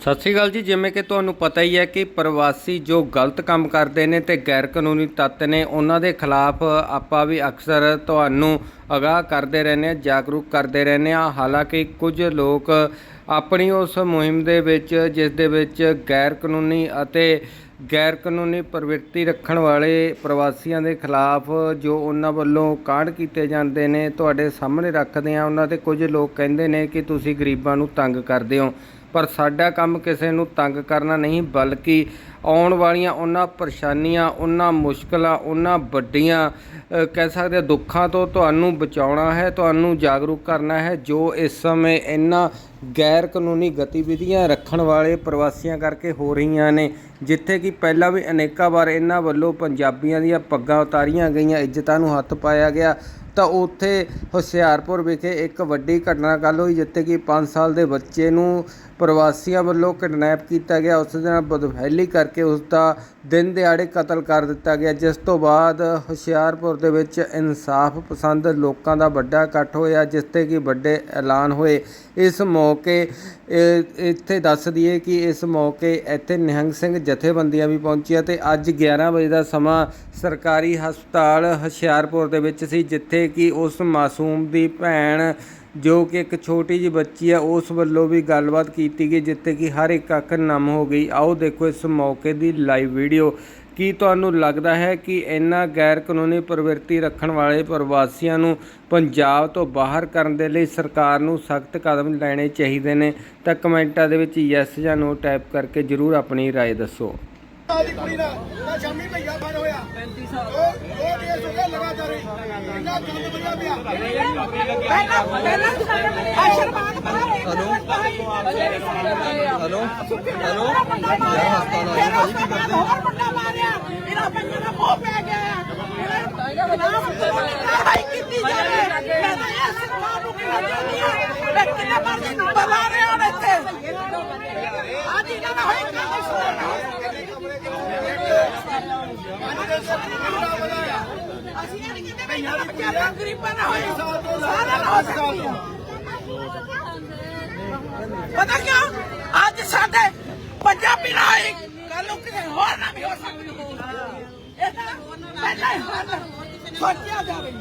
ਸਤਿ ਸ਼੍ਰੀ ਅਕਾਲ ਜੀ, ਜਿਵੇਂ ਕਿ ਤੁਹਾਨੂੰ ਪਤਾ ਹੀ ਹੈ ਕਿ ਪ੍ਰਵਾਸੀ ਜੋ ਗਲਤ ਕੰਮ ਕਰਦੇ ਨੇ ਤੇ ਗੈਰ ਕਾਨੂੰਨੀ ਤੱਤ ਨੇ, ਉਹਨਾਂ ਦੇ ਖਿਲਾਫ ਆਪਾਂ ਵੀ ਅਕਸਰ ਤੁਹਾਨੂੰ ਅਗਾਹ ਕਰਦੇ ਰਹਿੰਦੇ ਹਾਂ, ਜਾਗਰੂਕ ਕਰਦੇ ਰਹਿੰਦੇ ਹਾਂ। ਹਾਲਾਂਕਿ ਕੁਝ ਲੋਕ ਆਪਣੀ ਉਸ ਮੁਹਿੰਮ ਦੇ ਵਿੱਚ, ਜਿਸ ਦੇ ਵਿੱਚ ਗੈਰ ਕਾਨੂੰਨੀ ਅਤੇ ਗੈਰ ਕਾਨੂੰਨੀ ਪ੍ਰਵਿਰਤੀ ਰੱਖਣ ਵਾਲੇ ਪ੍ਰਵਾਸੀਆਂ ਦੇ ਖਿਲਾਫ ਜੋ ਉਹਨਾਂ ਵੱਲੋਂ ਕਾਂਡ ਕੀਤੇ ਜਾਂਦੇ ਨੇ, ਤੁਹਾਡੇ ਸਾਹਮਣੇ ਰੱਖਦੇ ਆ ਉਹਨਾਂ ਦੇ ਕੁਝ ਲੋਕ ਕਹਿੰਦੇ ਨੇ ਕਿ ਤੁਸੀਂ ਗਰੀਬਾਂ ਨੂੰ ਤੰਗ ਕਰਦੇ ਹੋ। ਪਰ ਸਾਡਾ ਕੰਮ ਕਿਸੇ ਨੂੰ ਤੰਗ ਕਰਨਾ ਨਹੀਂ, ਬਲਕਿ ਆਉਣ ਵਾਲੀਆਂ ਉਹਨਾਂ ਪਰੇਸ਼ਾਨੀਆਂ, ਉਹਨਾਂ ਮੁਸ਼ਕਲਾਂ, ਉਹਨਾਂ ਵੱਡੀਆਂ ਕਹਿ ਸਕਦੇ ਹਾਂ, ਦੁੱਖਾਂ ਤੋਂ ਤੁਹਾਨੂੰ ਬਚਾਉਣਾ ਹੈ, ਤੁਹਾਨੂੰ ਜਾਗਰੂਕ ਕਰਨਾ ਹੈ, ਜੋ ਇਸ ਸਮੇਂ ਇਹਨਾਂ ਗੈਰ ਕਾਨੂੰਨੀ ਗਤੀਵਿਧੀਆਂ ਰੱਖਣ ਵਾਲੇ ਪ੍ਰਵਾਸੀਆਂ ਕਰਕੇ ਹੋ ਰਹੀਆਂ ਨੇ, ਜਿੱਥੇ ਕਿ ਪਹਿਲਾਂ ਵੀ ਅਨੇਕਾਂ ਵਾਰ ਇਹਨਾਂ ਵੱਲੋਂ ਪੰਜਾਬੀਆਂ ਦੀਆਂ ਪੱਗਾਂ ਉਤਾਰੀਆਂ ਗਈਆਂ, ਇੱਜ਼ਤਾਂ ਨੂੰ ਹੱਥ ਪਾਇਆ ਗਿਆ। ਤਾਂ ਉੱਥੇ ਹੁਸ਼ਿਆਰਪੁਰ ਵਿਖੇ ਇੱਕ ਵੱਡੀ ਘਟਨਾ ਗੱਲ ਹੋਈ, ਜਿੱਥੇ ਕਿ 5 ਸਾਲ ਦੇ ਬੱਚੇ ਨੂੰ ਪ੍ਰਵਾਸੀਆਂ ਵੱਲੋਂ ਕਿਡਨੈਪ ਕੀਤਾ ਗਿਆ। ਉਸ ਦੇ ਨਾਲ ਬਦਫੈਲੀ ਕਰਕੇ ਉਸ ਦਾ ਦਿਨ ਦਿਹਾੜੇ ਕਤਲ ਕਰ ਦਿੱਤਾ ਗਿਆ, ਜਿਸ ਤੋਂ ਬਾਅਦ ਹੁਸ਼ਿਆਰਪੁਰ ਦੇ ਵਿੱਚ ਇਨਸਾਫ ਪਸੰਦ ਲੋਕਾਂ ਦਾ ਵੱਡਾ ਇਕੱਠ ਹੋਇਆ, ਜਿਸ ਤੇ ਕਿ ਵੱਡੇ ਐਲਾਨ ਹੋਏ। ਇਸ ਮੌਕੇ ਇੱਥੇ ਦੱਸ ਦਈਏ ਕਿ ਇਸ ਮੌਕੇ ਇੱਥੇ ਨਿਹੰਗ ਸਿੰਘ ਜਥੇਬੰਦੀਆਂ ਵੀ ਪਹੁੰਚੀਆਂ ਤੇ ਅੱਜ 11 ਵਜੇ ਦਾ ਸਮਾਂ ਸਰਕਾਰੀ ਹਸਪਤਾਲ ਹੁਸ਼ਿਆਰਪੁਰ ਦੇ ਵਿੱਚ ਸੀ, ਜਿੱਥੇ ਕਿ ਉਸ ਮਾਸੂਮ ਦੀ ਭੈਣ ਜੋ ਕਿ ਇੱਕ ਛੋਟੀ ਜਿਹੀ ਬੱਚੀ ਹੈ ਉਸ ਵੱਲੋਂ ਵੀ ਗੱਲਬਾਤ ਕੀਤੀ ਗਈ ਜਿੱਥੇ ਕਿ ਹਰ ਇੱਕ ਅੱਖ ਨਮ ਹੋ ਗਈ ਆਓ ਦੇਖੋ ਇਸ ਮੌਕੇ ਦੀ ਲਾਈਵ ਵੀਡੀਓ ਕੀ ਤੁਹਾਨੂੰ ਲੱਗਦਾ ਹੈ ਕਿ ਇਹਨਾਂ ਗੈਰ ਕਾਨੂੰਨੀ ਪ੍ਰਵਿਰਤੀ ਰੱਖਣ ਵਾਲੇ ਪ੍ਰਵਾਸੀਆਂ ਨੂੰ ਪੰਜਾਬ ਤੋਂ ਬਾਹਰ ਕਰਨ ਦੇ ਲਈ ਸਰਕਾਰ ਨੂੰ ਸਖਤ ਕਦਮ ਲੈਣੇ ਚਾਹੀਦੇ ਨੇ ਤਾਂ ਕਮੈਂਟਾਂ ਦੇ ਵਿੱਚ ਯੈਸ ਜਾਂ ਨੋ ਟਾਈਪ ਕਰਕੇ ਜਰੂਰ ਆਪਣੀ رائے ਦੱਸੋ ਦੀ ਕੁੜੀ ਨਾਲ ਤਾਂ ਸ਼ਾਮੀ ਭਈਆ ਫੜ ਹੋਇਆ 35 ਸਾਲ ਉਹ ਪਹਿਲਾਂ ਪਹਿਲਾਂ ਆਸ਼ੀਰਵਾਦ ਬਣਾ ਹੈਲੋ ਹੈਲੋ ਹੈਲੋ ਯਾਰ ਹਸਪਤਾਲ ਆਇਆ ਭਾਈ ਕੀ ਕਰਦੇ ਹੋਰ ਮੁੰਡਾ ਮਾਰਿਆ ਇਹਦਾ ਬੰਦਾ ਦਾ ਮੋਹ ਪੈ ਗਿਆ ਇਹਦਾ ਨਾਮ ਕਾਰਵਾਈ ਕੀਤੀ ਜਾਵੇ ਮੈਂ ਤਾਂ ਇਹ ਸਰਕਾਰ ਨੂੰ ਕਹਿਣਾ ਚਾਹੁੰਦੀ ਹਾਂ ਮੈਂ ਕਿੰਨੇ ਮਰਜ਼ੀ ਨੰਬਰ ਲਾ ਰਹੇ ਹਾਂ ਇੱਥੇ ਅੱਜ ਇਹਨਾਂ ਦਾ ਹੋਈ ਅਸੀਂ ਇਹ ਨਹੀਂ ਕਹਿੰਦੇ ਭਈਆ ਦੀ ਕੁੜੀ ਗਰੀਬਾਂ ਨਾ ਹੋਈ ਸਾਰਾ ਨਾ ਹੋ ਸਕਦੀ ਹੈ। ਪਤਾ ਕਿਉਂ? ਅੱਜ ਸਾਡੇ ਪੰਜਾਬੀ ਨਾ ਹੋਈ ਕੱਲ ਨੂੰ ਕਿਸੇ ਹੋਰ ਨਾ ਵੀ ਹੋ ਸਕਦੀ ਇਹ ਤਾਂ ਪਹਿਲਾਂ ਹੀ ਹੱਲ ਸੋਚਿਆ ਜਾਵੇ।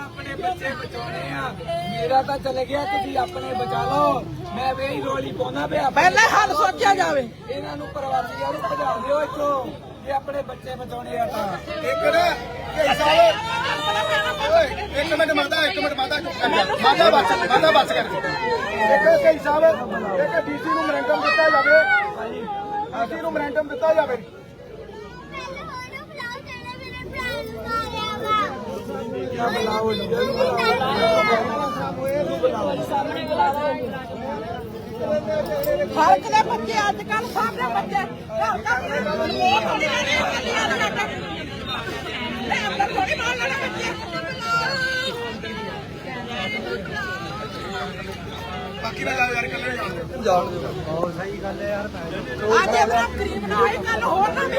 ਆਪਣੇ ਬੱਚੇ ਬਚਾਉਣੇ ਆ ਮੇਰਾ ਤਾਂ ਚਲੇ ਗਿਆ ਤੁਸੀਂ ਆਪਣੇ ਬਚਾ ਲਓ। ਮੈਂ ਵੇ ਹੀ ਰੋਲੀ ਪਾਉਣਾ ਪਿਆ। ਪਹਿਲਾਂ ਹੱਲ ਸੋਚਿਆ ਜਾਵੇ। ਇਹਨਾਂ ਨੂੰ ਪ੍ਰਵਾਸੀਆਂ ਨੂੰ ਭਜਾ ਦਿਓ ਇੱਥੋਂ ਜੇ ਆਪਣੇ ਬੱਚੇ ਬਚਾਉਣੇ ਆ ਤਾਂ। ਇੱਕ ਨਾ ਕਈ ਓਏ ਇੱਕ ਮਿੰਟ ਮਾਤਾ ਇੱਕ ਮਿੰਟ ਮਾਤਾ ਮਾਤਾ ਬਸ ਮਾਤਾ ਬਸ ਕਰ ਇੱਕ ਕਈ ਸਾਲ ਇੱਕ ਡੀਸੀ ਨੂੰ ਮਰੈਂਡਮ ਦਿੱਤਾ ਜਾਵੇ ਡੀਸੀ ਨੂੰ ਮਰੈਂਡਮ ਦਿੱਤਾ ਜਾਵੇ ਹਲਕ ਦੇ ਬੱਚੇ ਅੱਜ ਕੱਲ ਸਾਰੇ ਬੱਚੇ ਘਰ ਘਰ ਮੋਹ ਹੁੰਦੀਆਂ ਨੇ ਕੱਲੀਆਂ ਨੇ ਲੈ ਅੰਦਰ ਥੋੜੀ ਮਾਰ ਲੈਣਾ ਬੱਚੇ ਬਾਕੀ ਦਾ ਯਾਰ ਕੱਲੇ ਅੱਜ ਮੇਰਾ ਗਰੀਬ ਨਾ ਹੋਈ ਕੱਲ ਹੋਰ ਨਾ ਵੀ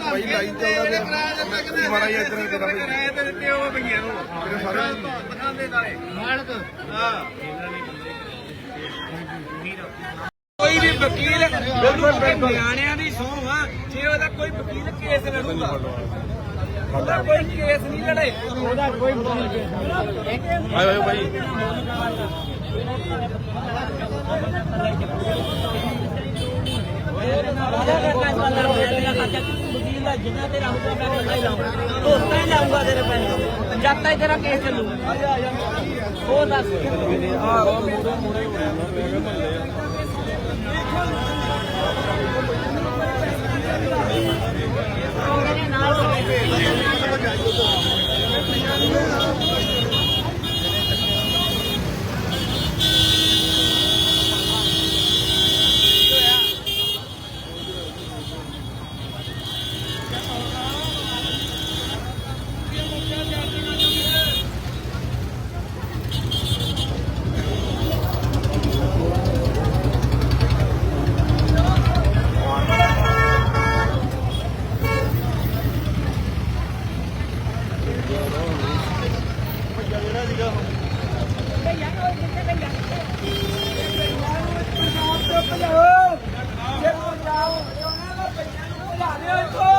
ਭਾਈ ਲਾਈਨ ਤੇ ਉਹਦਾ ਤੇ ਮਾਰਾ ਹੀ ਇੱਧਰ ਦੇ ਬਾਈ ਕਿਰਾਏ ਤੇ ਦਿੱਤੇ ਉਹ ਭਈਏ ਨੂੰ ਮੇਰੇ ਸਾਰੇ ਦੁਕਾਨਦੇ ਨਾਲੇ ਕੋਈ ਵਕੀਲ ਬਿਲਕੁਲ ਨਿਆਣਿਆਂ ਦੀ ਸੌਂ ਉਹਦਾ ਕੋਈ ਵਕੀਲ ਕੇਸ ਲੜੂਗਾ। ਉਹਦਾ ਕੋਈ ਕੇਸ ਨਹੀਂ ਲੜੇ। ਉਹਦਾ ਕੋਈ ਵਕੀਲ ਕੇਸ। ਨਹੀਂ ਆਏ ਵਕੀਲ ਦਾ ਜਿੰਨਾ ਤੇ ਰਹੂਗਾ ਮੈਂ ਉਨਾ ਹੀ ਲਾਉਂਗਾ ਦੋਸਤਾਂ ਹੀ ਲਾਉਂਗਾ ਤੇਰੇ ਪੈਸੇ। ਜਦ ਤੱਕ ਤੇਰਾ ਕੇਸ ਚੱਲੂ ਹੋਰ ਦੱਸ। ਮੇਰੀ ¡Adiós!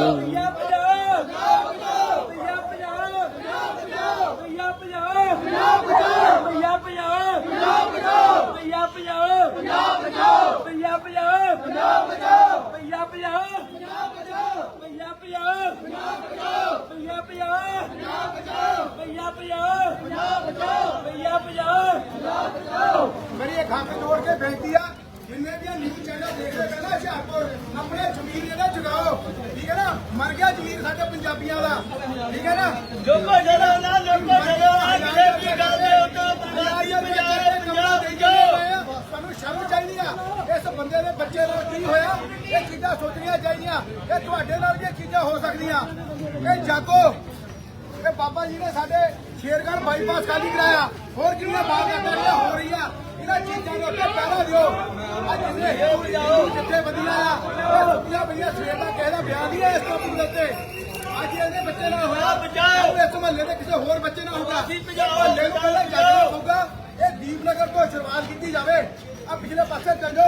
Yeah. ਮਰ ਗਿਆ ਜ਼ਮੀਰ ਸਾਡੇ ਪੰਜਾਬੀਆਂ ਦਾ। ਠੀਕ ਹੈ ਨਾ? ਲੋਕੋ ਜਦੋਂ ਨਾ ਲੋਕੋ ਆ ਕਿਸੇ ਵੀ ਗੱਲ ਦੇ ਉੱਤੇ ਪੰਜਾਬੀਆਂ ਵਿਚਾਰੇ ਪੰਜਾਬ ਦੇ ਜਾਓ ਸਾਨੂੰ ਸ਼ਰਮ ਚਾਹੀਦੀ ਆ। ਇਸ ਬੰਦੇ ਦੇ ਬੱਚੇ ਨਾਲ ਕੀ ਹੋਇਆ? ਇਹ ਚੀਜ਼ਾਂ ਸੋਚਣੀਆਂ ਚਾਹੀਦੀਆਂ। ਇਹ ਤੁਹਾਡੇ ਨਾਲ ਵੀ ਇਹ ਚੀਜ਼ਾਂ ਹੋ ਸਕਦੀਆਂ। ਇਹ ਜਾਗੋ। ਇਹ ਬਾਬਾ ਜੀ ਨੇ ਸਾਡੇ ਸ਼ੇਰਗੜ੍ਹ ਬਾਈਪਾਸ ਖਾਲੀ ਕਰਾਇਆ। ਹੋਰ ਕਿੰਨੀਆਂ ਬਾਜ਼ਾਂ ਹੋ ਰਹੀਆਂ। ਇਹਨਾਂ ਚੀਜ਼ਾਂ ਦੇ ਉੱਤੇ ਪਹਿਰਾ ਦਿਓ। ਅੱਜ ਜਿਹਨੇ ਹਿੰਦੂ ਜਾਓ ਜਿੱਥੇ ਬੰਦੀਆਂ ਆ। ਇਹ ਸੁੱਤੀਆਂ ਪਈਆਂ ਸਵੇਰ ਦਾ ਕਿਸੇ ਦਾ ਬਿਆਨ ਨਹੀਂ ਹੈ ਇਸ ਟੌਪਿਕ ਦੇ ਉੱਤੇ ਅੱਜ ਇਹਦੇ ਬੱਚੇ ਨਾਲ ਹੋਇਆ। ਬਚਾਓ ਇਸ ਮਹੱਲੇ ਦੇ ਕਿਸੇ ਹੋਰ ਬੱਚੇ ਨਾਲ ਹੋਊਗਾ। ਮਹੱਲੇ ਨੂੰ ਪਹਿਲਾਂ ਜਾਗਣਾ ਪਊਗਾ। ਇਹ ਦੀਪਨਗਰ ਤੋਂ ਸ਼ੁਰੂਆਤ ਕੀਤੀ ਜਾਵੇ। ਆ ਪਿਛਲੇ ਪਾਸੇ ਚੱਲ।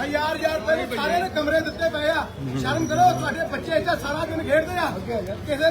ਹਜ਼ਾਰ ਹਜ਼ਾਰ ਰੁਪਏ ਦੇ ਸਾਰੇ ਨੇ ਕਮਰੇ ਦਿੱਤੇ ਪਏ ਆ। ਸ਼ਰਮ ਕਰੋ ਤੁਹਾਡੇ ਬੱਚੇ ਇੱਥੇ ਸਾਰਾ ਦਿਨ ਖੇਡਦੇ ਆ। ਕਿਸੇ